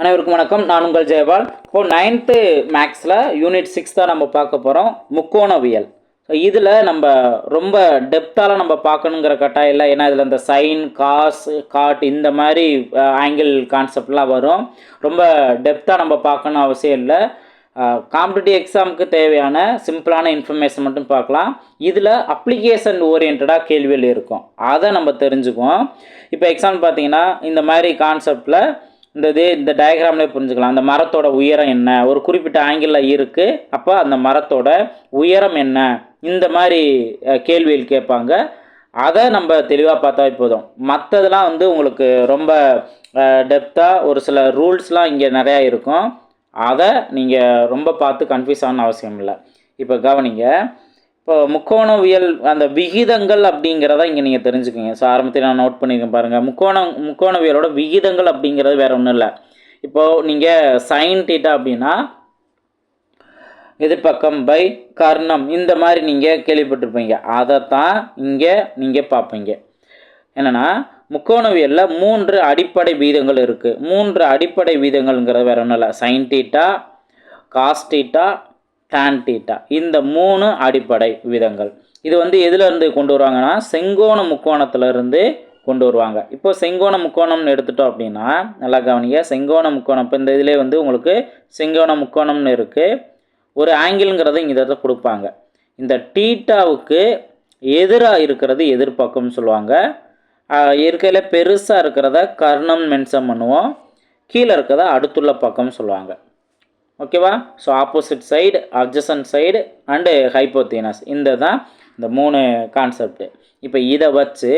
அனைவருக்கும் வணக்கம். நான் உங்கள் ஜெயபால். இப்போ நைன்த்து மேக்ஸில் யூனிட் சிக்ஸ் தான் நம்ம பார்க்க போகிறோம் முக்கோணவியல். ஸோ இதில் நம்ம ரொம்ப டெப்த்தால் நம்ம பார்க்கணுங்கிற கட்டாயம் இல்லை. ஏன்னா இதில் இந்த சைன் காஸ் காட் இந்த மாதிரி ஆங்கிள் கான்செப்ட்லாம் வரும். ரொம்ப டெப்த்தாக நம்ம பார்க்கணும் அவசியம் இல்லை. காம்படிட்டிவ் எக்ஸாமுக்கு தேவையான சிம்பிளான இன்ஃபர்மேஷன் மட்டும் பார்க்கலாம். இதில் அப்ளிகேஷன் ஓரியன்டாக கேள்விகள் இருக்கும். அதை நம்ம தெரிஞ்சுக்குவோம். இப்போ எக்ஸாம்பிள் பார்த்தீங்கன்னா இந்த மாதிரி கான்செப்டில் இந்த இது இந்த டயக்ராம்லேயே புரிஞ்சுக்கலாம். அந்த மரத்தோட உயரம் என்ன? ஒரு குறிப்பிட்ட ஆங்கிளில் இருக்குது அப்போ அந்த மரத்தோட உயரம் என்ன? இந்த மாதிரி கேள்விகள் கேட்பாங்க. அதை நம்ம தெளிவாக பார்த்தா போதும். மற்றதெல்லாம் வந்து உங்களுக்கு ரொம்ப டெப்த்தாக ஒரு சில ரூல்ஸ்லாம் இங்கே நிறையா இருக்கும். அதை நீங்கள் ரொம்ப பார்த்து கன்ஃபியூஸ் ஆகணும் அவசியம் இல்லை. இப்போ கவனிங்க. இப்போ முக்கோணவியல் அந்த விகிதங்கள் அப்படிங்கிறத இங்கே நீங்கள் தெரிஞ்சுக்கோங்க. ஸோ ஆரம்பத்தில் நான் நோட் பண்ணியிருக்கேன் பாருங்கள் முக்கோணம் முக்கோணவியலோட விகிதங்கள் அப்படிங்கிறது வேறு ஒன்றும் இல்லை. இப்போது நீங்கள் சைன் டீட்டா அப்படின்னா எதிர்பக்கம் பை கர்ணம். இந்த மாதிரி நீங்கள் கேள்விப்பட்டிருப்பீங்க. அதைத்தான் இங்கே நீங்கள் பார்ப்பீங்க. என்னென்னா முக்கோணவியலில் மூன்று அடிப்படை வீதங்கள் இருக்குது மூன்று அடிப்படை வீதங்கள்ங்கிறது வேற ஒன்றும் இல்லை. Sine theta cos theta tan theta இந்த மூணு அடிப்படை விதங்கள். இது வந்து எதுலேருந்து கொண்டு வருவாங்கன்னா செங்கோண முக்கோணத்துலேருந்து கொண்டு வருவாங்க. இப்போ செங்கோண முக்கோணம்னு எடுத்துட்டோம் அப்படின்னா நல்லா கவனிங்க. செங்கோண முக்கோணம். இப்போ இந்த இதிலே வந்து உங்களுக்கு செங்கோண முக்கோணம்னு இருக்குது ஒரு ஆங்கிள்ங்கிறத இங்கே இதை கொடுப்பாங்க. இந்த டீட்டாவுக்கு எதிராக இருக்கிறது எதிர்பக்கம்னு சொல்லுவாங்க. இருக்கையில் பெருசாக இருக்கிறத கர்ணம் மென்சம் பண்ணுவோம். கீழே இருக்கிறத அடுத்துள்ள பக்கம்னு சொல்லுவாங்க. ஓகேவா? So opposite side adjacent side and hypotenuse இந்த தான் இந்த மூணு கான்செப்ட் இப்போ இதை வச்சு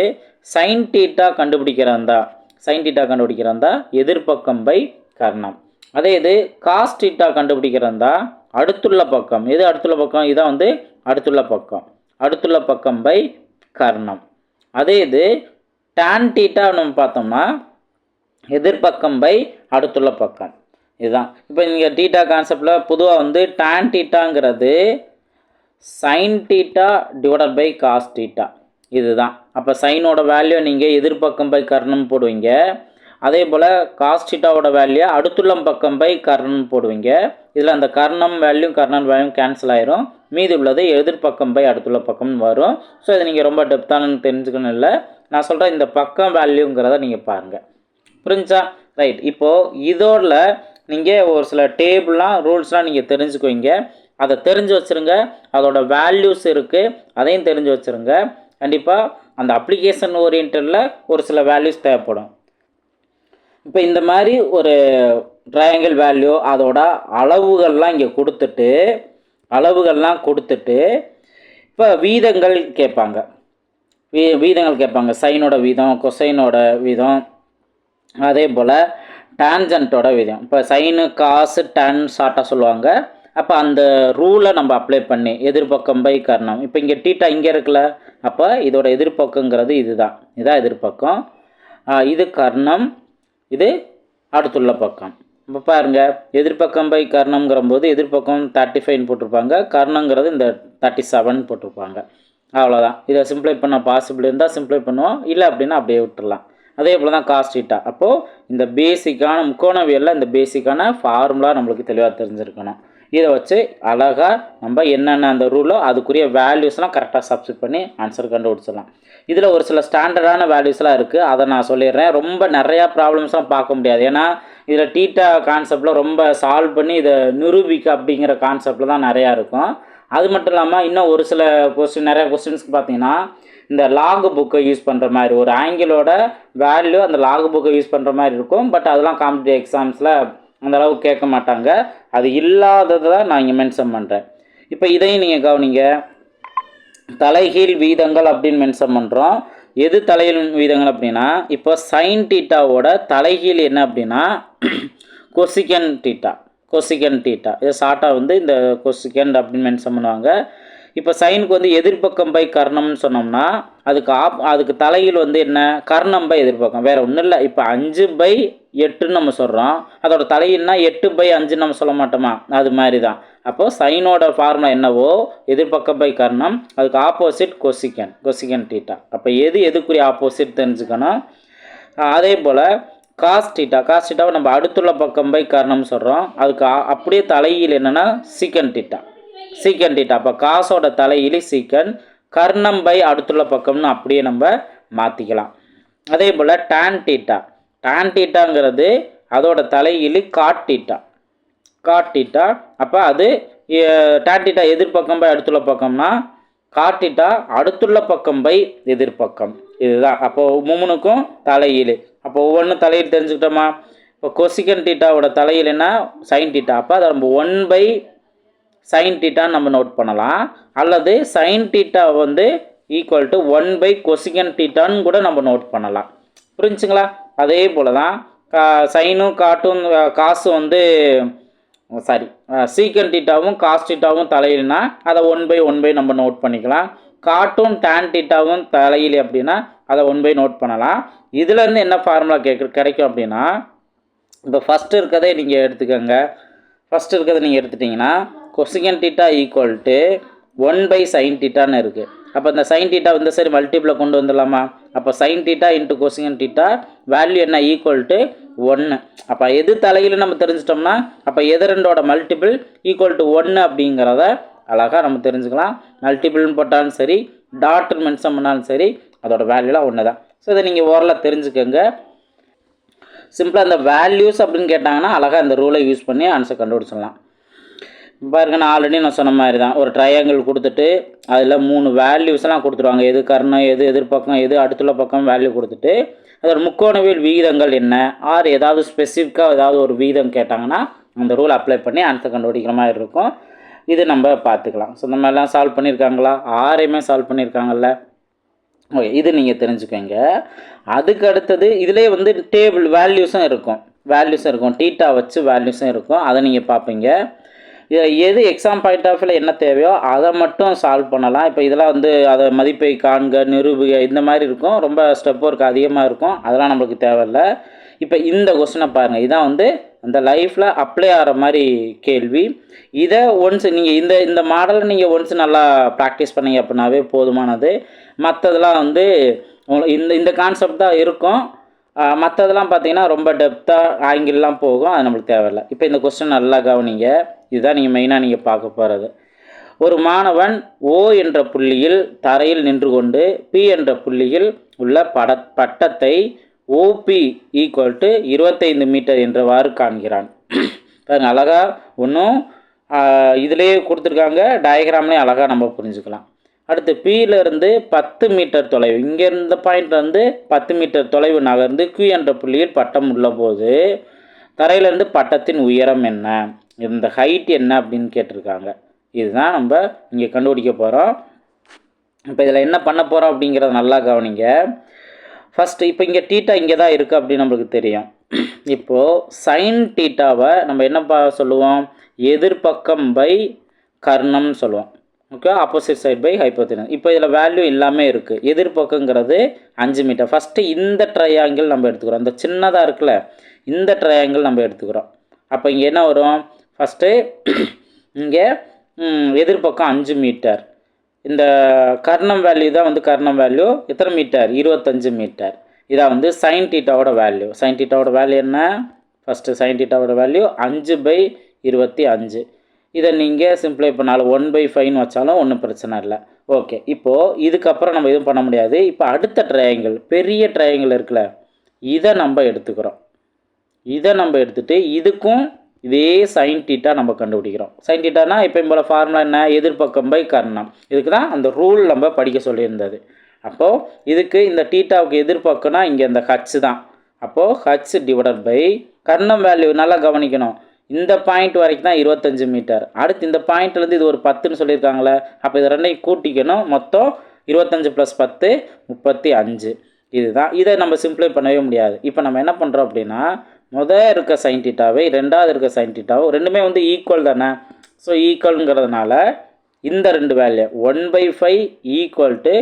சைன் டீட்டா கண்டுபிடிக்கிறந்தா சைன் டீட்டா கண்டுபிடிக்கிறந்தா எதிர்பக்கம் பை கர்ணம். அதே இது காஸ் டீட்டா கண்டுபிடிக்கிறந்தா அடுத்துள்ள பக்கம். எது அடுத்துள்ள பக்கம்? இதான் வந்து அடுத்துள்ள பக்கம். அடுத்துள்ள பக்கம் பை கர்ணம். அதே இது டான் டீட்டா நம்ம பார்த்தோம்னா எதிர்பக்கம் பை அடுத்துள்ள பக்கம். இதுதான். இப்போ நீங்கள் டீட்டா கான்செப்டில் பொதுவாக வந்து tan டீட்டாங்கிறது sine theta divided by cos theta இதுதான். அப்போ சைனோட வேல்யூ நீங்கள் எதிர்பக்கம் பை கர்ணம் போடுவீங்க. அதே போல் காஸ் டீட்டாவோட வேல்யூ அடுத்துள்ள பக்கம் பை கர்ணம் போடுவீங்க. இதில் அந்த கர்ணம் வேல்யூ கர்ணன் வேல்யூ கேன்சல் ஆயிரும். மீதி உள்ளது எதிர்பக்கம் பை அடுத்துள்ள பக்கம்னு வரும். ஸோ இதை நீங்கள் ரொம்ப டெப்த்தானு தெரிஞ்சுக்கணும் இல்லை. நான் சொல்கிறேன் இந்த பக்கம் வேல்யூங்கிறத நீங்கள் பாருங்கள் புரிஞ்சா ரைட் இப்போது இதோட நீங்கள் ஒரு சில டேபிள்லாம் ரூல்ஸ்லாம் நீங்கள் தெரிஞ்சுக்குவீங்க. அதை தெரிஞ்சு வச்சுருங்க. அதோட வேல்யூஸ் இருக்குது அதையும் தெரிஞ்சு வச்சுருங்க. கண்டிப்பாக அந்த அப்ளிகேஷன் ஓரியன்டில் ஒரு சில வேல்யூஸ் தேவைப்படும். இப்போ இந்த மாதிரி ஒரு ட்ரையாங்கிள் வேல்யூ அதோட அளவுகள்லாம் இங்கே கொடுத்துட்டு அளவுகள்லாம் கொடுத்துட்டு இப்போ வீதங்கள் கேட்பாங்க. வீ வீதங்கள் கேட்பாங்க. சைனோட வீதம் கொசைனோட வீதம் அதே போல் டேஞ்சன்ட்டோட விதம். இப்போ சைனு காசு டன் ஷார்ட்டாக சொல்லுவாங்க. அப்போ அந்த ரூலை நம்ம அப்ளை பண்ணி எதிர்பக்கம் பை கர்ணம். இப்போ இங்கே டீட்டா இங்கே இருக்குல்ல? அப்போ இதோட எதிர்பக்கங்கிறது இதுதான். இதான் எதிர்பக்கம். இது கர்ணம். இது அடுத்துள்ள பக்கம். இப்போ பாருங்கள் எதிர்பக்கம் பை கர்ணம்ங்கிற போது எதிர்பக்கம் தேர்ட்டி ஃபைவ்னு போட்டிருப்பாங்க. கர்ணங்கிறது இந்த தேர்ட்டி செவன் போட்டிருப்பாங்க. அவ்வளோதான் இதை சிம்ப்ளை பண்ண பாசிபிள் இருந்தால் சிம்ப்ளை பண்ணுவோம். இல்லை அப்படின்னா அப்படியே விட்டுடலாம் அதே போல் தான் காஸ்ட் டீட்டா அப்போது இந்த பேசிக்கான முக்கோணவியலில் இந்த பேசிக்கான ஃபார்முலா நம்மளுக்கு தெளிவாக தெரிஞ்சிருக்கணும். இதை வச்சு அழகாக நம்ம என்னென்ன அந்த ரூலோ அதுக்குரிய வேல்யூஸ்லாம் கரெக்டாக சப்ஸ்ட் பண்ணி ஆன்சர் கண்டுபிடிச்சிடலாம். இதில் ஒரு சில ஸ்டாண்டர்டான வேல்யூஸ்லாம் இருக்குது அதை நான் சொல்லிடுறேன். ரொம்ப நிறையா ப்ராப்ளம்ஸ்லாம் பார்க்க முடியாது. ஏன்னா இதில் டீட்டா கான்செப்டில் ரொம்ப சால்வ் பண்ணி இதை நிரூபிக்க அப்படிங்கிற கான்செப்டில் தான் நிறையா இருக்கும். அது மட்டும் இல்லாமல் இன்னும் ஒரு சில கொஸ்டின் நிறையா கொஸ்டின்ஸ்க்கு பார்த்தீங்கன்னா இந்த லாக் புக்கை யூஸ் பண்ணுற மாதிரி ஒரு ஆங்கிளோட வேல்யூ அந்த லாக் புக்கை யூஸ் பண்ணுற மாதிரி இருக்கும். பட் அதெல்லாம் காம்படிட்டிவ் எக்ஸாம்ஸில் அந்த கேட்க மாட்டாங்க. அது இல்லாததை தான் நான் இங்கே மென்ஷன் பண்ணுறேன் இப்போ இதையும் நீங்கள் கவனிங்க. தலைகீழ் வீதங்கள் அப்படின்னு மென்ஷன் பண்ணுறோம் எது தலையில் வீதங்கள் அப்படின்னா இப்போ சைன் டீட்டாவோட தலைகீழ் என்ன அப்படின்னா கொசிக்கன் டீட்டா கொசிக்கன் டீட்டா இது ஷார்ட்டாக வந்து இந்த கொசிக்கன் அப்படின்னு மென்ஷன் பண்ணுவாங்க. இப்போ சைனுக்கு வந்து எதிர்பக்கம் பை கர்ணம்னு சொன்னோம்னா அதுக்கு ஆப் அதுக்கு தலையில் வந்து என்ன? கர்ணம் பை எதிர்பக்கம் வேறு ஒன்றும் இல்லை. இப்போ அஞ்சு பை எட்டுன்னு நம்ம சொல்கிறோம் அதோட தலையில்னா எட்டு பை அஞ்சுன்னு நம்ம சொல்ல மாட்டோமா? அது மாதிரி தான் அப்போது சைனோட ஃபார்முலா என்னவோ? எதிர்பக்கம் பை கர்ணம் அதுக்கு ஆப்போசிட் கொசிகன் கொசிகன் டீட்டா அப்போ எது எதுக்குரிய ஆப்போசிட் தெரிஞ்சுக்கணும்? அதே போல் காஸ்டீட்டா காஸ்டீட்டாவை நம்ம அடுத்துள்ள பக்கம் பை கர்ணம்னு சொல்கிறோம் அதுக்கு அப்படியே தலையில் என்னென்னா சீக்கன் டீட்டா சீக்கன் டீட்டா அப்போ காசோட தலையிலி சீக்கன் கர்ணம் பை அடுத்துள்ள பக்கம்னு அப்படியே நம்ம மாற்றிக்கலாம் அதே போல் டான் டீட்டா டான் டீட்டாங்கிறது அதோட தலையிலி காட் டீட்டா காட் டீட்டா அப்போ அது டான் டீட்டா எதிர்பக்கம் பை அடுத்துள்ள பக்கம்னா காட்டிட்டா அடுத்துள்ள பக்கம் பை எதிர்பக்கம். இதுதான். அப்போ மூணுக்கும் தலையீடு அப்போ ஒவ்வொன்றும் தலையில் தெரிஞ்சுக்கிட்டோமா? இப்போ கொசிகன் டீட்டாவோட தலையில் என்ன? சைன் டீட்டா அப்போ அதை நம்ம ஒன் பை சைன் டீட்டான்னு நம்ம நோட் பண்ணலாம். அல்லது சைன் டீட்டா வந்து equal to one by cosec டீட்டான்னு கூட நம்ம நோட் பண்ணலாம். புரிஞ்சுங்களா? அதே போல் தான் கா சைனும் காட்டும் காசு வந்து சாரி சீக்கன் டீட்டாவும் காஸ் டீட்டாவும் தலையில்னா அதை ஒன் பை ஒன் பை நம்ம நோட் பண்ணிக்கலாம். காட்டும் டேன் டீட்டாவும் தலையில் அப்படின்னா அதை ஒன் பை நோட் பண்ணலாம். இதுலேருந்து என்ன ஃபார்முலா கேட்கு கிடைக்கும் அப்படின்னா இப்போ ஃபஸ்ட்டு இருக்கதே நீங்கள் எடுத்துக்கோங்க. ஃபஸ்ட்டு இருக்கிறத நீங்கள் எடுத்துட்டிங்கன்னா cosec theta equal to one by sine டீட்டான்னு இருக்குது அப்போ இந்த சைன் டீட்டா இந்த சரி மல்டிப்பில் கொண்டு வந்துடலாமா? அப்போ sine theta into cosec theta value என்ன? ஈக்குவல் டு ஒன்று அப்போ எது தலையில் நம்ம தெரிஞ்சிட்டோம்னா அப்போ எது ரெண்டோட மல்டிபிள் ஈக்குவல் டு ஒன்று அப்படிங்கிறத அழகாக நம்ம தெரிஞ்சுக்கலாம். மல்டிபிள்னு போட்டாலும் சரி டாட்னு மென்ஷன் பண்ணாலும் சரி அதோட வேல்யூலாம் ஒன்று தான் ஸோ இதை நீங்கள் ஓரலாக தெரிஞ்சுக்கோங்க. சிம்பிளாக இந்த வேல்யூஸ் அப்படின்னு கேட்டாங்கன்னா அழகாக இந்த ரூலை யூஸ் பண்ணி ஆன்சர் கண்டுபிடிச்சிடலாம். பாருங்க நான் ஆல்ரெடி நான் சொன்ன மாதிரி தான் ஒரு ட்ரையாங்கிள் கொடுத்துட்டு அதில் மூணு வேல்யூஸ்லாம் கொடுத்துருவாங்க. எது கர்ணம் எது எதிர்பக்கம் எது அடுத்துள்ள பக்கம் வேல்யூ கொடுத்துட்டு அதோட முக்கோணவியல் விகிதங்கள் என்ன? ஆர் ஏதாவது ஸ்பெசிஃபிக்காக ஏதாவது ஒரு விகிதம் கேட்டாங்கன்னா அந்த ரூல் அப்ளை பண்ணி ஆன்சர் கண்டுபிடிக்கிற மாதிரி இருக்கும். இது நம்ம பார்த்துக்கலாம். ஸோ இந்த மாதிரிலாம் சால்வ் பண்ணியிருக்காங்களா ஆரையுமே சால்வ் பண்ணியிருக்காங்கல்ல ஓகே இது நீங்கள் தெரிஞ்சுக்கோங்க. அதுக்கு அடுத்தது இதிலே வந்து டேபிள் வேல்யூஸும் இருக்கும். வேல்யூஸும் இருக்கும். டீட்டா வச்சு வேல்யூஸும் இருக்கும். அதை நீங்கள் பார்ப்பீங்க. எது எக்ஸாம் பாயிண்ட் ஆஃப் வியூவில் என்ன தேவையோ அதை மட்டும் சால்வ் பண்ணலாம். இப்போ இதெல்லாம் வந்து அதை மதிப்பை காண்க நிரூபிக இந்த மாதிரி இருக்கும். ரொம்ப ஸ்டெப் ஒர்க் அதிகமாக இருக்கும். அதெல்லாம் நம்மளுக்கு தேவையில்லை. இப்போ இந்த கொஸ்டினை பாருங்கள் இதான் வந்து அந்த லைஃப்பில் அப்ளை ஆகிற மாதிரி கேள்வி. இதை ஒன்ஸ் நீங்கள் இந்த இந்த மாடலை நீங்கள் ஒன்ஸ் நல்லா ப்ராக்டிஸ் பண்ணீங்க அப்படின்னாவே போதுமானது. மற்றதெல்லாம் வந்து உங்களுக்கு இந்த இந்த கான்செப்ட் தான் இருக்கும். மற்றதெல்லாம் பார்த்தீங்கன்னா ரொம்ப டெப்த்தாக ஆங்கிள்லாம் போகும். அது நம்மளுக்கு தேவையில்லை. இப்போ இந்த கொஸ்டின் நல்லா கவனிங்க. இதுதான் நீங்கள் மெயினாக நீங்கள் பார்க்க போகிறது ஒரு மாணவன் ஓ என்ற புள்ளியில் தரையில் நின்று கொண்டு பி என்ற புள்ளியில் உள்ள பட பட்டத்தை ஓபி ஈக்குவல் டு இருபத்தைந்து மீட்டர் என்றவாறு காண்கிறான். பாருங்க அழகாக ஒன்றும் இதுலேயே கொடுத்துருக்காங்க. டயக்ராம்லேயும் அழகாக நம்ம புரிஞ்சுக்கலாம். அடுத்து பியிலிருந்து பத்து மீட்டர் தொலைவு. இங்கே இருந்த பத்து மீட்டர் தொலைவு நகர்ந்து கியூ என்ற புள்ளியில் பட்டம் உள்ள போது பட்டத்தின் உயரம் என்ன? இந்த ஹைட் என்ன அப்படின்னு கேட்டிருக்காங்க. இதுதான் நம்ம இங்கே கண்டுபிடிக்க போகிறோம் இப்போ இதில் என்ன பண்ண போகிறோம் அப்படிங்கிறத நல்லா கவனிங்க. ஃபஸ்ட்டு இப்போ இங்கே டீட்டா இங்கே தான் இருக்குது அப்படின்னு நம்மளுக்கு தெரியும். இப்போது சைன் டீட்டாவை நம்ம என்னப்பா சொல்லுவோம்? எதிர்பக்கம் பை கர்ணம்னு சொல்லுவோம். Okay opposite side by hypotenuse இப்போ இதில் வேல்யூ எல்லாமே இருக்குது எதிர்பக்கங்கிறது அஞ்சு மீட்டர் ஃபஸ்ட்டு இந்த ட்ரையாங்கிள் நம்ம எடுத்துக்கிறோம். இந்த சின்னதாக இருக்குல்ல இந்த ட்ரையாங்கிள் நம்ம எடுத்துக்கிறோம். அப்போ இங்கே என்ன வரும்? ஃபஸ்ட்டு இங்கே எதிர்பக்கம் அஞ்சு மீட்டர். இந்த கர்ணம் வேல்யூ தான் வந்து கர்ணம் வேல்யூ எத்தனை மீட்டர்? இருபத்தஞ்சு மீட்டர். இதான் வந்து சைன் டீட்டாவோட வேல்யூ சைன் டீட்டாவோட வேல்யூ என்ன? ஃபஸ்ட்டு சைன் டீட்டாவோட வேல்யூ அஞ்சு பை இருபத்தி அஞ்சு. இதை நீங்கள் சிம்பிளை பண்ணாலும் ஒன் பை ஃபைவ்னு வச்சாலும் ஒன்றும் பிரச்சனை இல்லை. ஓகே இப்போது இதுக்கப்புறம் நம்ம எதுவும் பண்ண முடியாது. இப்போ அடுத்த ட்ரையாங்கிள் பெரிய ட்ரையாங்கிள் இருக்குல்ல இதை நம்ம எடுத்துக்கிறோம். இதை நம்ம எடுத்துகிட்டு இதுக்கும் இதே சைன் டீட்டா நம்ம கண்டுபிடிக்கிறோம். சைன் டீட்டானா இப்போ போல ஃபார்முலா என்ன? எதிர்பக்கம் பை கர்ணம். இதுக்கு தான் அந்த ரூல் நம்ம படிக்க சொல்லியிருந்தது. அப்போது இதுக்கு இந்த டீட்டாவுக்கு எதிர்பக்கம்னா இங்கே இந்த ஹச் தான். அப்போது ஹச் டிவைடட் பை கர்ணம் வேல்யூ நல்லா கவனிக்கணும். இந்த பாயிண்ட் வரைக்கும் தான் இருபத்தஞ்சு மீட்டர் அடுத்து இந்த பாயிண்ட்லேருந்து இது ஒரு பத்துன்னு சொல்லியிருக்காங்களே அப்போ இது ரெண்டையும் கூட்டிக்கணும். மொத்தம் இருபத்தஞ்சி ப்ளஸ் பத்து முப்பத்தி அஞ்சு. இதுதான். இதை நம்ம சிம்பிளை பண்ணவே முடியாது. இப்போ நம்ம என்ன பண்ணுறோம் அப்படின்னா முதல் இருக்க சைன் ரெண்டாவது இருக்க சைன் ரெண்டுமே வந்து ஈக்குவல் தானே? ஸோ ஈக்குவலுங்கிறதுனால இந்த ரெண்டு value one by five equal to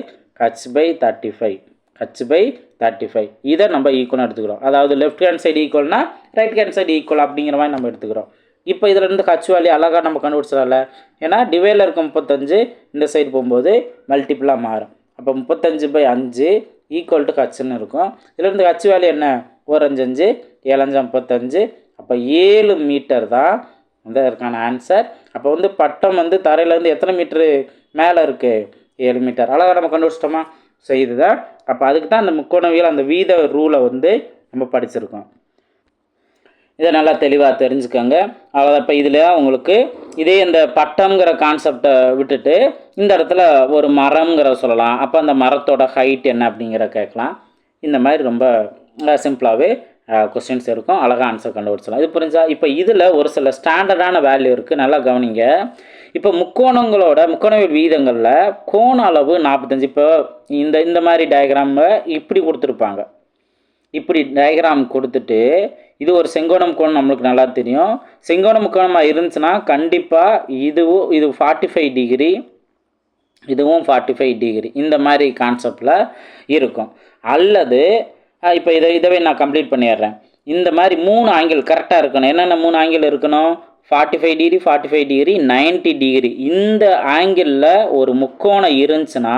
H by thirty five H by thirty five இதை நம்ம ஈக்குவலாக எடுத்துக்கிறோம். அதாவது லெஃப்ட் ஹேண்ட் சைடு ஈக்குவல்னா ரைட் ஹேண்ட் சைடு ஈக்குவல் அப்படிங்கிற மாதிரி நம்ம எடுத்துக்கிறோம். இப்போ இதில் இருந்து ஹச் வேல்யூ அழகாக நம்ம கண்டுபிடிச்சிடல ஏன்னா டிவைடில் இருக்க முப்பத்தஞ்சு இந்த சைடு போகும்போது மல்டிப்புளாக மாறும். அப்போ முப்பத்தஞ்சு பை அஞ்சு ஈக்குவல் டு ஹச்னு இருக்கும். இதுலேருந்து ஹச் வேல்யூ என்ன? ஒரு அஞ்சு அஞ்சு. ஏழஞ்சு ஐம்பத்தஞ்சு. அப்போ ஏழு மீட்டர் தான் வந்து அதற்கான ஆன்சர் அப்போ வந்து பட்டம் வந்து தரையிலேருந்து எத்தனை மீட்ரு மேலே இருக்குது ஏழு மீட்டர் அழகாக நம்ம கண்டுபிடிச்சிட்டோமா? ஸோ இதுதான். அப்போ அதுக்கு தான் அந்த முக்கோணவியல் அந்த வீத ரூலை வந்து நம்ம படிச்சிருக்கோம். இதை நல்லா தெளிவாக தெரிஞ்சுக்கோங்க. அவ்வளோதான் இப்போ இதில் உங்களுக்கு இதே இந்த பட்டம்ங்கிற கான்செப்டை விட்டுட்டு இந்த இடத்துல ஒரு மரம்ங்கிற சொல்லலாம். அப்போ அந்த மரத்தோட ஹைட் என்ன அப்படிங்கிற கேட்கலாம். இந்த மாதிரி ரொம்ப சிம்பிளாகவே கொஸ்டின்ஸ் இருக்கும். அழகாக ஆன்சர் கண்டுபிடிச்சலாம் இது புரிஞ்சா? இப்போ இதில் ஒரு சில ஸ்டாண்டர்டான வேல்யூ இருக்குது நல்லா கவனிங்க. இப்போ முக்கோணங்களோட முக்கோணவியல் வீதங்களில் கோண அளவு நாற்பத்தஞ்சு. இப்போ இந்த இந்த மாதிரி டயக்ராமை இப்படி கொடுத்துருப்பாங்க. இப்படி டயக்ராம் கொடுத்துட்டு இது ஒரு செங்கோணம் கோணம் நம்மளுக்கு நல்லா தெரியும். செங்கோணம் முக்கோணமாக இருந்துச்சுன்னா கண்டிப்பாக இதுவும் இது ஃபார்ட்டி ஃபைவ் டிகிரி இதுவும் ஃபார்ட்டி ஃபைவ் டிகிரி இந்த மாதிரி கான்செப்டில் இருக்கும். அல்லது இப்போ இதை இதவே நான் கம்ப்ளீட் பண்ணிடுறேன். இந்த மாதிரி மூணு ஆங்கிள் கரெக்டாக இருக்கணும். என்னென்ன மூணு ஆங்கிள் இருக்கணும்? Forty five degree forty five degree ninety degree இந்த ஆங்கிளில் ஒரு முக்கோணம் இருந்துச்சுன்னா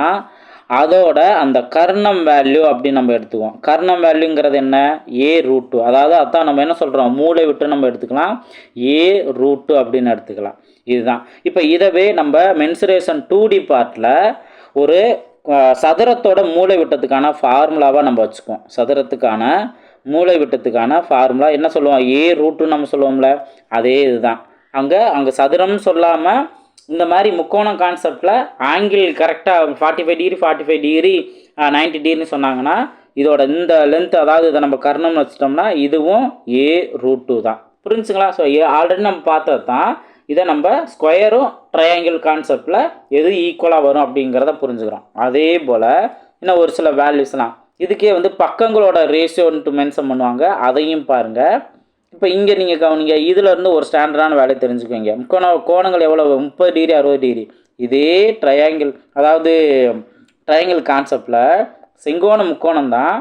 அதோட அந்த கர்ணம் வேல்யூ அப்படின்னு நம்ம எடுத்துக்குவோம். கர்ணம் வேல்யூங்கிறது என்ன? ஏ ரூட் டூ அதாவது அதான் நம்ம என்ன சொல்கிறோம் மூளை விட்டு நம்ம எடுத்துக்கலாம். ஏ ரூட் டூ அப்படின்னு எடுத்துக்கலாம். இதுதான். இப்போ இதவே நம்ம மென்சுரேஷன் டூ டி பார்ட்டில் ஒரு சதுரத்தோட மூளை விட்டத்துக்கான ஃபார்முலாவாக நம்ம வச்சுக்குவோம். சதுரத்துக்கான மூளை விட்டத்துக்கான ஃபார்முலா. என்ன சொல்லுவோம்? ஏ ரூட்டுன்னு நம்ம சொல்லுவோம்ல. அதே இதுதான். அங்கே அங்கே சதுரம்னு சொல்லாமல் இந்த மாதிரி முக்கோணம் கான்செப்டில் ஆங்கிள் கரெக்டாக forty five degree forty five degree ninety டிகிரின்னு சொன்னாங்கன்னா இதோட இந்த லென்த் அதாவது இதை நம்ம கர்ணம்னு வச்சிட்டோம்னா இதுவும் ஏ ரூட் டூ தான். புரிஞ்சுங்களா? ஸோ ஏ ஆல்ரெடி நம்ம பார்த்தது தான் இதை நம்ம ஸ்கொயரும் ட்ரையாங்கிள் கான்செப்டில் எது ஈக்குவலாக வரும் அப்படிங்கிறத புரிஞ்சுக்கிறோம். அதே போல் இன்னும் ஒரு சில வேல்யூஸ்லாம் இதுக்கே வந்து பக்கங்களோட ரேஷியோன்ட்டு மென்ஷன் பண்ணுவாங்க. அதையும் பாருங்கள் இப்போ இங்கே நீங்கள் கவனிங்க. இதிலேருந்து ஒரு ஸ்டாண்டர்டான வேலையை தெரிஞ்சுக்கோங்க முக்கோண கோணங்கள் எவ்வளோ முப்பது டிகிரி அறுபது டிகிரி இதே ட்ரையாங்கிள் அதாவது ட்ரையாங்கிள் கான்செப்டில் செங்கோண முக்கோணம் தான்.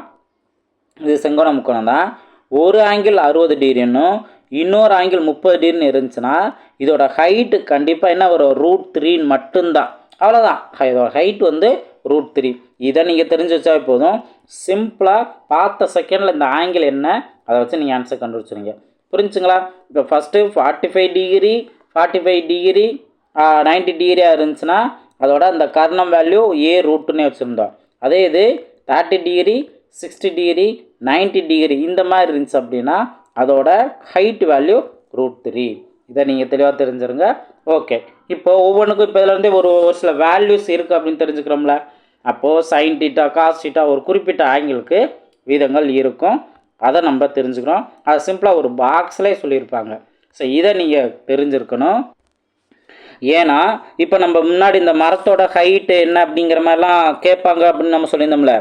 இது செங்கோண முக்கோணம் தான். ஒரு ஆங்கிள் அறுபது டிகிரின்னும் இன்னொரு ஆங்கிள் முப்பது டிகிரின்னு இருந்துச்சுன்னா இதோட ஹைட்டு கண்டிப்பாக என்ன வரும்? ரூட் த்ரீன்னு மட்டும்தான். அவ்வளோதான் இதோட ஹைட் வந்து ரூட் த்ரீ இதை நீங்கள் தெரிஞ்சு வச்சா போதும். சிம்பிளாக பார்த்த செகண்டில் இந்த ஆங்கிள் என்ன? அதை வச்சு நீங்கள் ஆன்சர் கண்டுபிடிச்சிருங்க. புரிஞ்சுங்களா? இப்போ first forty five degree forty five degree ninety டிகிரியாக இருந்துச்சுன்னா அதோட அந்த கர்ணம் வேல்யூ ஏ ரூட்டுன்னே வச்சுருந்தோம். அதே இது thirty degree sixty degree 90 degree இந்த மாதிரி இருந்துச்சு அப்படின்னா அதோட ஹைட் வேல்யூ ரூட் த்ரீ இதை நீங்கள் தெளிவாக தெரிஞ்சிருங்க. ஓகே இப்போ ஒவ்வொன்றுக்கும் இப்போ இதுலேருந்தே ஒரு ஒரு சில வேல்யூஸ் இருக்குது அப்படின்னு தெரிஞ்சுக்கிறோம்ல. அப்போது சைன் டீட்டா காஸ் டீட்டா ஒரு குறிப்பிட்ட ஆங்கிளுக்கு வீதங்கள் இருக்கும். அதை நம்ம தெரிஞ்சுக்கிறோம். அது சிம்பிளாக ஒரு பாக்ஸ்லேயே சொல்லியிருப்பாங்க. ஸோ இதை நீங்கள் தெரிஞ்சிருக்கணும். ஏன்னா இப்போ நம்ம முன்னாடி இந்த மரத்தோட ஹைட்டு என்ன அப்படிங்கிற மாதிரிலாம் கேட்பாங்க அப்படின்னு நம்ம சொல்லியிருந்தோம்ல.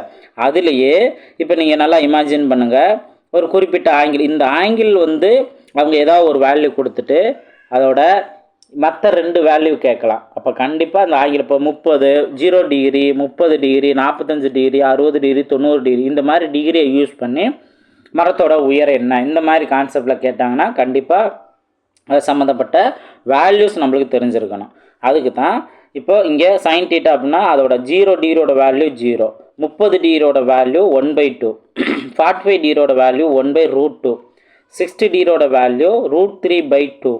அதுலேயே இப்போ நீங்கள் நல்லா இமேஜின் பண்ணுங்கள் ஒரு குறிப்பிட்ட ஆங்கிள் இந்த ஆங்கிள் வந்து அவங்க ஏதாவது ஒரு வேல்யூ கொடுத்துட்டு அதோட மற்ற ரெண்டு வேல்யூ கேட்கலாம். அப்போ கண்டிப்பாக அந்த ஆங்கிள் இப்போ முப்பது ஜீரோ டிகிரி முப்பது டிகிரி நாற்பத்தஞ்சு டிகிரி அறுபது டிகிரி தொண்ணூறு டிகிரி இந்த மாதிரி டிகிரியை யூஸ் பண்ணி மரத்தோட உயரம் என்ன? இந்த மாதிரி கான்செப்டில் கேட்டாங்கன்னா கண்டிப்பாக அது சம்மந்தப்பட்ட வேல்யூஸ் நம்மளுக்கு தெரிஞ்சிருக்கணும். அதுக்கு தான் இப்போ இங்கே சைன் டீட்டா அப்படின்னா அதோட ஜீரோ டிகிரியோட வேல்யூ ஜீரோ முப்பது டீரோட value one by two forty five டீரோட value one by root two sixty டீரோட value root three by two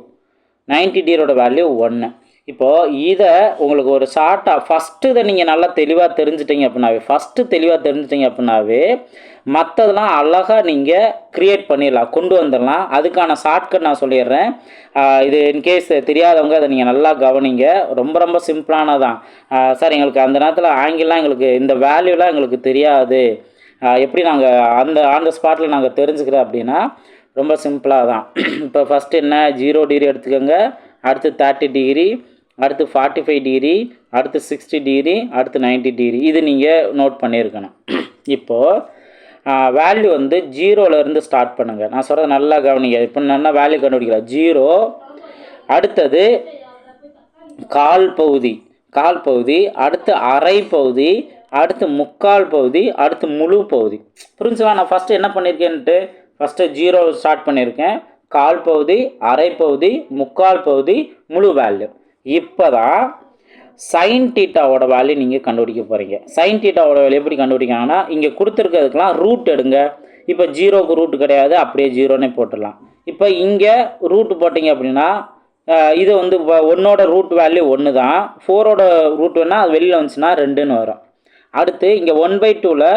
ninety டீரோட value ஒன்று இப்போது இதை உங்களுக்கு ஒரு ஷார்ட்டாக ஃபஸ்ட்டு இதை நீங்கள் நல்லா தெளிவாக தெரிஞ்சிட்டிங்க அப்படின்னாவே ஃபஸ்ட்டு தெளிவாக தெரிஞ்சிட்டிங்க அப்படின்னாவே மற்றதெல்லாம் அழகாக நீங்கள் க்ரியேட் பண்ணிடலாம் கொண்டு வந்துடலாம். அதுக்கான ஷார்ட்கட் நான் சொல்லிடுறேன். இது இன்கேஸ் தெரியாதவங்க அதை நீங்கள் நல்லா கவனிங்க. ரொம்ப ரொம்ப சிம்பிளானதான் சார் எங்களுக்கு அந்த நேரத்தில் ஆங்கிலாம் எங்களுக்கு இந்த வேல்யூலாம் எங்களுக்கு தெரியாது. எப்படி நாங்கள் அந்த ஆன் த ஸ்பாட்டில் நாங்கள் தெரிஞ்சுக்கிறோம் அப்படின்னா ரொம்ப சிம்பிளாக தான் இப்போ ஃபஸ்ட்டு என்ன? ஜீரோ டிகிரி எடுத்துக்கோங்க. அடுத்து தேர்ட்டி டிகிரி அடுத்து ஃபார்ட்டி ஃபைவ் டிகிரி அடுத்து சிக்ஸ்டி டிகிரி அடுத்து 90 டிகிரி இது நீங்கள் நோட் பண்ணியிருக்கணும். இப்போது வேல்யூ வந்து ஜீரோலேருந்து ஸ்டார்ட் பண்ணுங்கள் நான் சொல்கிறத நல்லா கவனிங்க. இப்போ நல்லா வேல்யூ கண்டுபிடிக்கலாம்? ஜீரோ அடுத்தது கால் பகுதி. கால் பகுதி அடுத்து அரை பகுதி அடுத்து முக்கால் பகுதி அடுத்து முழு பகுதி. புரிஞ்சுவா நான் ஃபஸ்ட்டு என்ன பண்ணியிருக்கேன்ட்டு? ஃபஸ்ட்டு ஜீரோ ஸ்டார்ட் பண்ணியிருக்கேன். கால் பகுதி அரை பகுதி முக்கால் பகுதி முழு வேல்யூ இப்போ தான் சைன் டீட்டாவோட வேல்யூ நீங்கள் கண்டுபிடிக்க போகிறீங்க சைன் டீட்டாவோட வேல்யூ எப்படி கண்டுபிடிக்கணும்னா இங்கே கொடுத்துருக்கிறதுக்கெலாம் ரூட் எடுங்க. இப்போ ஜீரோக்கு ரூட் கிடையாது அப்படியே ஜீரோனே போட்டுடலாம். இப்போ இங்கே ரூட் போட்டிங்க அப்படின்னா இது வந்து ஒன்னோட ரூட் வேல்யூ ஒன்று தான் ஃபோரோட ரூட் வேணால் அது வெளியில் வந்துச்சுன்னா ரெண்டுன்னு வரும். அடுத்து இங்கே ஒன் பை டூவில்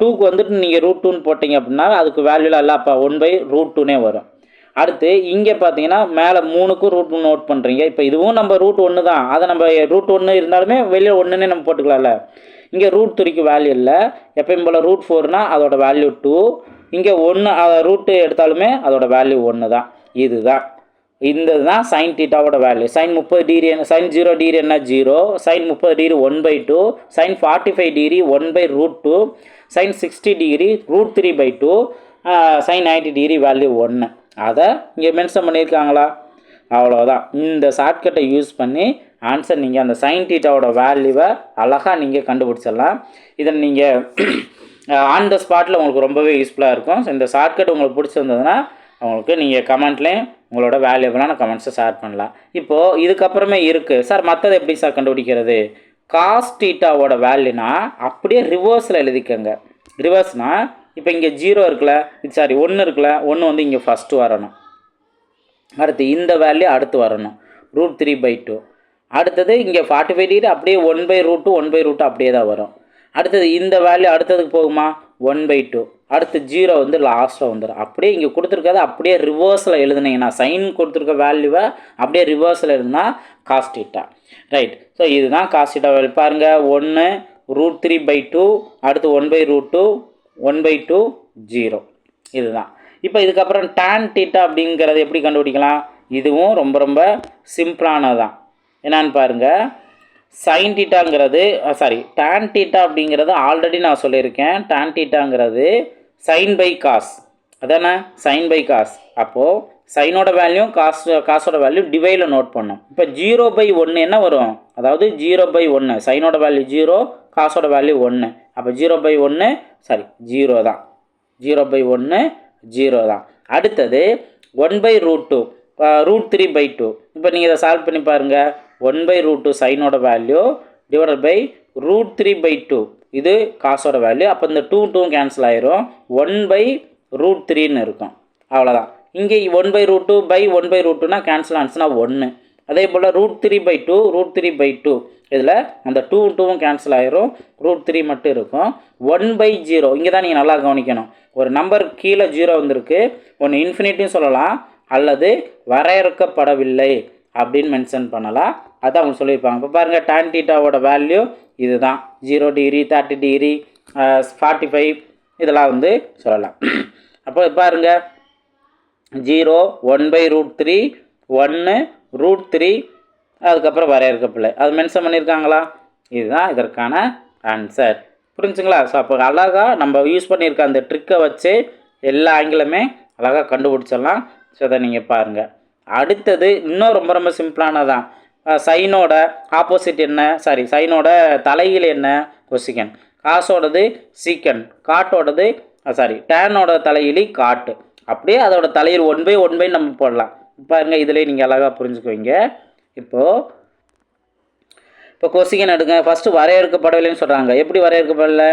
டூக்கு வந்துட்டு நீங்கள் ரூட் டூன்னு போட்டிங்க அப்படின்னா அதுக்கு வேல்யூலாம் இல்லை அப்போ ஒன் பை ரூட் டூனே வரும். அடுத்து இங்கே பார்த்தீங்கன்னா மேலே மூணுக்கும் ரூட் நோட் பண்ணுறீங்க இப்போ இதுவும் நம்ம ரூட் ஒன்று தான். அதை நம்ம ரூட் ஒன்று இருந்தாலுமே வெளியில் ஒன்றுனே நம்ம போட்டுக்கலாம்ல. இங்கே ரூட் த்ரீக்கு வேல்யூ இல்லை. எப்பயும் போல் ரூட் ஃபோர்னால் அதோட வேல்யூ டூ இங்கே ஒன்று ரூட்டு எடுத்தாலுமே அதோட வேல்யூ ஒன்று தான். இதுதான். இந்த தான் சைன் டீட்டாவோட வேல்யூ சைன் முப்பது டிகிரி சைன் ஜீரோ டிகிரி என்ன? ஜீரோ சைன் முப்பது degree one by two sine forty five degree one by root two sine sixty degree root three by two sine ninety degree value ஒன்று அதை இங்கே mention பண்ணியிருக்காங்களா? அவ்வளோதான் இந்த ஷார்ட்கட்டை use பண்ணி answer நீங்கள் அந்த சைன் டீட்டாவோட வேல்யூவை அழகாக நீங்கள் கண்டுபிடிச்சிடலாம். இதை நீங்கள் ஆன் த ஸ்பாட்டில் உங்களுக்கு ரொம்பவே யூஸ்ஃபுல்லாக இருக்கும். ஸோ இந்த ஷார்ட்கட் உங்களுக்கு பிடிச்சிருந்ததுன்னா உங்களுக்கு நீங்கள் கமெண்ட்லேயும் உங்களோட வேல்யூபிளான கமெண்ட்ஸை ஷேர் பண்ணலாம். இப்போது இதுக்கப்புறமே இருக்குது சார் மற்றது எப்படி சார் கண்டுபிடிக்கிறது? காஸ் டீட்டாவோட வேல்யூனா அப்படியே ரிவர்ஸில் எழுதிக்கங்க. ரிவர்ஸ்னால் இப்போ இங்கே ஜீரோ இருக்குல்ல சாரி ஒன்று இருக்குல்ல ஒன்று வந்து இங்கே ஃபஸ்ட்டு வரணும். அடுத்து இந்த வேல்யூ அடுத்து வரணும். ரூட் த்ரீ பை டூ அடுத்தது இங்கே ஃபார்ட்டி ஃபைவ் டிகிரி அப்படியே one by root two one by root அப்படியே தான் வரும். அடுத்தது இந்த வேல்யூ அடுத்ததுக்கு போகுமா? ஒன் பை டூ அடுத்து ஜீரோ வந்து லாஸ்ட்டில் வந்துடும் அப்படியே இங்கே கொடுத்துருக்கறது அப்படியே ரிவர்ஸில் எழுதுனீங்கன்னா சைன் கொடுத்துருக்க வேல்யூவை அப்படியே ரிவர்ஸில் எழுதுனா காஸ்டிட்டா ரைட் ஸோ இதுதான் காஸ்டிட்டா வேல்யூ பாருங்கள் ஒன்று ரூட் த்ரீ பை டூ அடுத்து one by root two one by two zero இதுதான். இப்போ இதுக்கப்புறம் டேன் டீட்டா அப்படிங்கிறது எப்படி கண்டுபிடிக்கலாம்? இதுவும் ரொம்ப ரொம்ப சிம்பிளானது தான் பாருங்கள் சைன் டீட்டாங்கிறது சாரி டேன் டீட்டா அப்படிங்கிறது ஆல்ரெடி நான் சொல்லியிருக்கேன். டேன் டீட்டாங்கிறது சைன் பை காஸ் அதானே? சைன் பை காஸ் அப்போது சைனோட வேல்யூ காஸ் காசோட வேல்யூ டிவைடில் நோட் பண்ணும். இப்போ ஜீரோ பை ஒன்று என்ன வரும்? அதாவது ஜீரோ பை ஒன்று சைனோட வேல்யூ ஜீரோ காசோட வேல்யூ ஒன்று அப்போ ஜீரோ பை ஒன்று சாரி ஜீரோ தான். ஜீரோ பை ஒன்று ஜீரோ தான். அடுத்தது one by root two root three by two இப்போ நீங்கள் இதை சால்வ் பண்ணி பாருங்கள் one by root two சைனோட value divide by root three by two இது காசோட வேல்யூ அப்போ இந்த டூ டூ கேன்சல் ஆயிரும். ஒன் பை ரூட் த்ரீன்னு இருக்கும். அவ்வளோதான் இங்கே one by root two by one by root டூனா கேன்சல் ஆனிச்சுன்னா ஒன்று அதே போல் root three by two root three by two இதில் அந்த டூ டூவும் கேன்சல் ஆயிரும். ரூட் த்ரீ மட்டும் இருக்கும். ஒன் பை ஜீரோ இங்கே தான் நீங்கள் நல்லா கவனிக்கணும். ஒரு நம்பர் கீழே ஜீரோ வந்திருக்கு. ஒன்று இன்ஃபினிட்டின்னு சொல்லலாம். அல்லது வரையறுக்கப்படவில்லை அப்படின்னு மென்ஷன் பண்ணலாம். அதான் அவங்க சொல்லியிருப்பாங்க. இப்போ பாருங்கள் டான் டீட்டாவோட வேல்யூ இதுதான். Zero degree thirty degree forty five இதெல்லாம் வந்து சொல்லலாம். அப்போ பாருங்கள் zero one by root three ஒன்று ரூட் த்ரீ அதுக்கப்புறம் வரையறுக்கப்படலை அது மென்ஷன் பண்ணியிருக்காங்களா? இதுதான் இதற்கான ஆன்சர் புரிஞ்சுங்களா? ஸோ அப்போ அழகாக நம்ம யூஸ் பண்ணியிருக்க அந்த ட்ரிக்கை வச்சு எல்லா ஆங்கிலுமே அழகாக கண்டுபிடிச்சிடலாம். ஸோ அதை நீங்கள் பாருங்கள் அடுத்தது இன்னும் ரொம்ப ரொம்ப சிம்பிளானதான் சைனோட ஆப்போசிட் என்ன? சாரி சைனோட தலையில் என்ன? கொசிக்கன் காசோடது சீக்கன் காட்டோடது சாரி டேனோட தலையிலி காட்டு. அப்படியே அதோட தலையில் ஒன் பை ஒன் பை நம்ம போடலாம். பாருங்கள் இதிலே நீங்கள் அழகாக புரிஞ்சுக்குவீங்க. இப்போது இப்போ கொசிகன் எடுங்க ஃபஸ்ட்டு வரையறுக்கப்படவில்லைன்னு சொல்கிறாங்க எப்படி வரையறுக்கப்படலை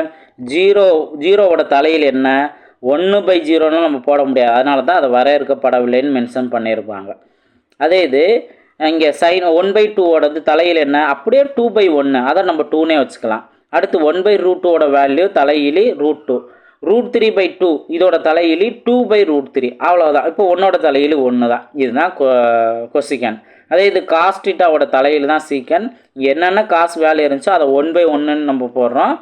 ஜீரோ ஜீரோவோட தலையில் என்ன? ஒன்று பை ஜீரோன்னு நம்ம போட முடியாது. அதனால தான் அதை வரையறுக்கப்படவில்லைன்னு மென்ஷன் பண்ணியிருப்பாங்க. அதே இது இங்கே சைன் ஒன் பை டூவோடது தலையில் என்ன? அப்படியே டூ பை ஒன்று அதை நம்ம டூனே வச்சுக்கலாம். அடுத்து ஒன் பை ரூட் டூவோட value தலையிலி root two. Root three by two இதோட தலையிலி டூ பை ரூட் த்ரீ அவ்வளோதான் இப்போ ஒன்னோட தலையிலி ஒன்று தான் இதுதான் கொசிக்கன் அதே இது காஸ்டிட்டாவோட தலையில் தான் சீக்கன் என்னென்ன காசு வேலை இருந்துச்சோ அதை ஒன் பை ஒன்றுன்னு நம்ம போடுறோம்.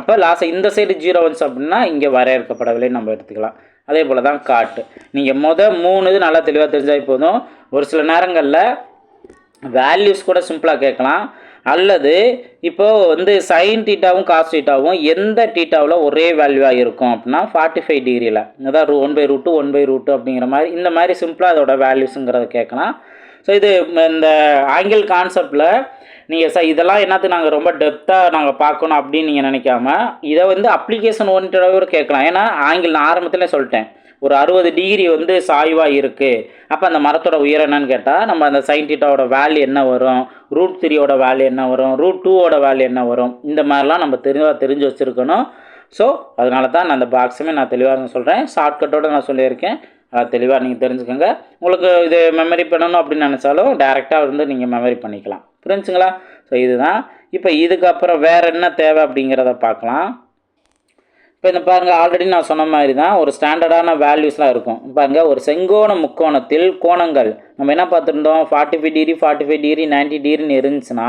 அப்போ லாஸ்ட் இந்த சைடு ஜீரோ ஒன்ஸ் அப்படின்னா இங்கே வரையறுக்கப்படவில்லை. நம்ம எடுத்துக்கலாம். அதே போல் தான் காட்டு நீங்கள் மொதல் மூணு இது நல்லா தெளிவாக தெரிஞ்சால் போதும். ஒரு சில நேரங்களில் வேல்யூஸ் கூட சிம்பிளாக கேட்கலாம். அல்லது இப்போது வந்து சைன் டீட்டாவும் காஸ் டீட்டாவும் எந்த டீட்டாவில் ஒரே வேல்யூவாக இருக்கும் அப்படின்னா ஃபார்ட்டி ஃபைவ் டிகிரியில் அதாவது one by root one by root அப்படிங்கிற மாதிரி இந்த மாதிரி சிம்பிளாக அதோட வேல்யூஸுங்கிறத கேட்கலாம். ஸோ இது இந்த ஆங்கிள் கான்செப்டில் நீங்கள் சார் இதெல்லாம் என்னத்துக்கு நாங்கள் ரொம்ப டெப்த்தாக நாங்கள் பார்க்கணும் அப்படின்னு நீங்கள் நினைக்காம இதை வந்து அப்ளிகேஷன் ஓரியன்டாகவே கூட கேட்கலாம். ஏன்னா ஆங்கிள் நான் ஆரம்பத்திலே சொல்லிட்டேன். ஒரு அறுபது டிகிரி வந்து சாய்வாக இருக்குது அப்போ அந்த மரத்தோட உயரம் என்னன்னு கேட்டால் நம்ம அந்த சயின்டிட்டாவோட வேல்யூ என்ன வரும்? ரூட் த்ரீயோட வேல்யூ என்ன வரும்? ரூட் டூவோட வேல்யூ என்ன வரும்? இந்த மாதிரிலாம் நம்ம தெளிவாக தெரிஞ்சு வச்சுருக்கணும். ஸோ அதனால தான் நான் அந்த பாக்ஸுமே நான் தெளிவாக சொல்கிறேன் ஷார்ட்கட்டோடு நான் சொல்லியிருக்கேன். அதை தெளிவாக நீங்கள் தெரிஞ்சுக்கோங்க. உங்களுக்கு இது மெமரி பண்ணணும் அப்படின்னு நினச்சாலும் டேரெக்டாக வந்து நீங்கள் மெமரி பண்ணிக்கலாம். புரிஞ்சுங்களா? ஸோ இதுதான். இப்போ இதுக்கப்புறம் வேறு என்ன தேவை அப்படிங்கிறத பார்க்கலாம். இப்போ இந்த பாருங்கள் ஆல்ரெடி நான் சொன்ன மாதிரி தான் ஒரு ஸ்டாண்டர்டான வேல்யூஸ்லாம் இருக்கும். பாருங்கள் ஒரு செங்கோண முக்கோணத்தில் கோணங்கள். நம்ம என்ன பார்த்துருந்தோம்? Forty five degree forty five degree ninety டிகிரின்னு இருந்துச்சுன்னா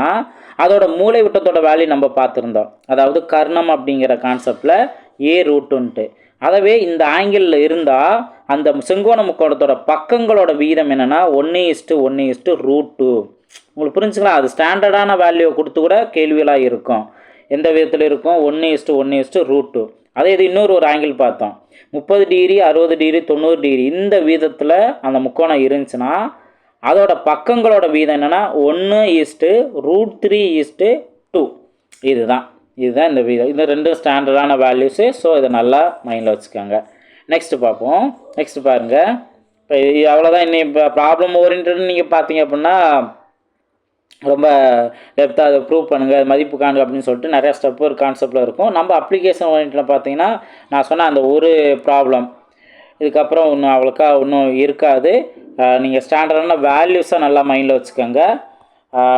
அதோட மூளை விட்டத்தோட வேல்யூ நம்ம பார்த்துருந்தோம். அதாவது கர்ணம் அப்படிங்கிற கான்செப்டில் ஏ ரூட்டுன்ட்டு அதவே இந்த ஆங்கிளில் இருந்தால் அந்த செங்கோண முக்கோணத்தோட பக்கங்களோட வீதம் என்னென்னா ஒன்று இஸ்ட்டு ஒன்று இஸ்ட்டு ரூட் டூ உங்களுக்கு புரிஞ்சுங்களா? அது ஸ்டாண்டர்டான வேல்யூவை கொடுத்து கூட கேள்விகளாக இருக்கும். எந்த விதத்தில் இருக்கும்? ஒன்று இஸ்ட்டு ஒன்று இஸ்ட்டு ரூட் டூ அதே இது இன்னொரு ஒரு ஆங்கிள் பார்த்தோம். முப்பது டிகிரி அறுபது டிகிரி தொண்ணூறு டிகிரி இந்த வீதத்தில் அந்த முக்கோணம் இருந்துச்சுன்னா அதோட பக்கங்களோட வீதம் என்னென்னா ஒன்று is to root three is to two இதுதான். இதுதான் இந்த வீதம். இந்த ரெண்டு ஸ்டாண்டர்டான வேல்யூஸு ஸோ இதை நல்லா மைண்டில் வச்சுக்கோங்க. நெக்ஸ்ட்டு பார்ப்போம். நெக்ஸ்ட்டு பாருங்கள் இப்போ அவ்வளோதான் இன்னி இப்போ ப்ராப்ளம் ஓரியன்ட் நீங்கள் பார்த்தீங்க அப்படின்னா ரொம்ப டெப்த்தாக அதை ப்ரூவ் பண்ணுங்கள் அது மதிப்பு காணுங்க அப்படின்னு சொல்லிட்டு நிறையா ஸ்டெப் ஒரு கான்செப்டில் இருக்கும். நம்ம அப்ளிகேஷன் ஓரியன்ட்டில் பார்த்தீங்கன்னா நான் சொன்ன அந்த ஒரு ப்ராப்ளம் இதுக்கப்புறம் ஒன்றும் அவ்வளோக்கா ஒன்றும் இருக்காது. நீங்கள் ஸ்டாண்டர்டான வேல்யூஸை நல்லா மைண்டில் வச்சுக்கோங்க.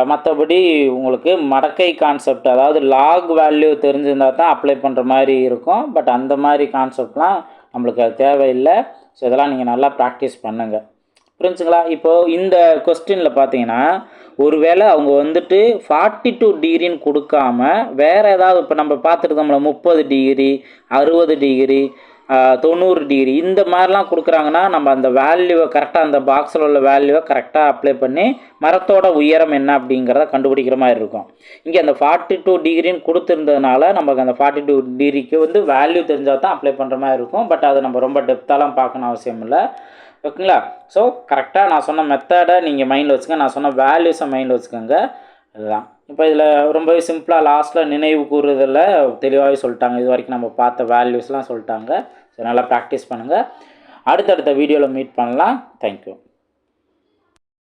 மற்றபடி உங்களுக்கு மடக்கை கான்செப்ட் அதாவது லாக் வேல்யூ தெரிஞ்சிருந்தால் தான் அப்ளை பண்ணுற மாதிரி இருக்கும். பட் அந்த மாதிரி கான்செப்ட்லாம் நம்மளுக்கு அது தேவையில்லை. ஸோ இதெல்லாம் நீங்கள் நல்லா ப்ராக்டிஸ் பண்ணுங்கள் புரிஞ்சுங்களா? இப்போது இந்த கொஸ்டினில் பார்த்தீங்கன்னா ஒருவேளை அவங்க வந்துட்டு ஃபார்ட்டி டூ டிகிரின்னு கொடுக்காம வேறு ஏதாவது இப்போ நம்ம பார்த்துருக்கோம்ல முப்பது டிகிரி அறுபது டிகிரி தொண்ணூறு டிகிரி இந்த மாதிரிலாம் கொடுக்குறாங்கன்னா நம்ம அந்த வேல்யூவை கரெக்டாக அந்த பாக்ஸில் உள்ள வேல்யூவை கரெக்டாக அப்ளை பண்ணி மரத்தோட உயரம் என்ன அப்படிங்கிறத கண்டுபிடிக்கிற மாதிரி இருக்கும். இங்கே அந்த ஃபார்ட்டி டூ டிகிரின்னு கொடுத்துருந்ததுனால நமக்கு அந்த ஃபார்ட்டி டூ டிகிரிக்கு வந்து வேல்யூ தெரிஞ்சால் தான் அப்ளை பண்ணுற மாதிரி இருக்கும். பட் அதை நம்ம ரொம்ப டெப்த்தாலாம் பார்க்கணும் அவசியம் இல்லை. ஓகேங்களா? ஸோ கரெக்டாக நான் சொன்ன மெத்தடை நீங்கள் மைண்டில் வச்சுக்கோங்க. நான் சொன்ன வேல்யூஸை மைண்டில் வச்சுக்கோங்க. இதுதான். இப்போ இதில் ரொம்பவே சிம்பிளாக லாஸ்ட்டில் நினைவு கூறுறதில் தெளிவாகவே சொல்லிட்டாங்க. இது வரைக்கும் நம்ம பார்த்த வேல்யூஸ்லாம் சொல்லிட்டாங்க. ஸோ நல்லா ப்ராக்டிஸ் பண்ணுங்கள் அடுத்தடுத்த வீடியோவில் மீட் பண்ணலாம். தேங்க்யூ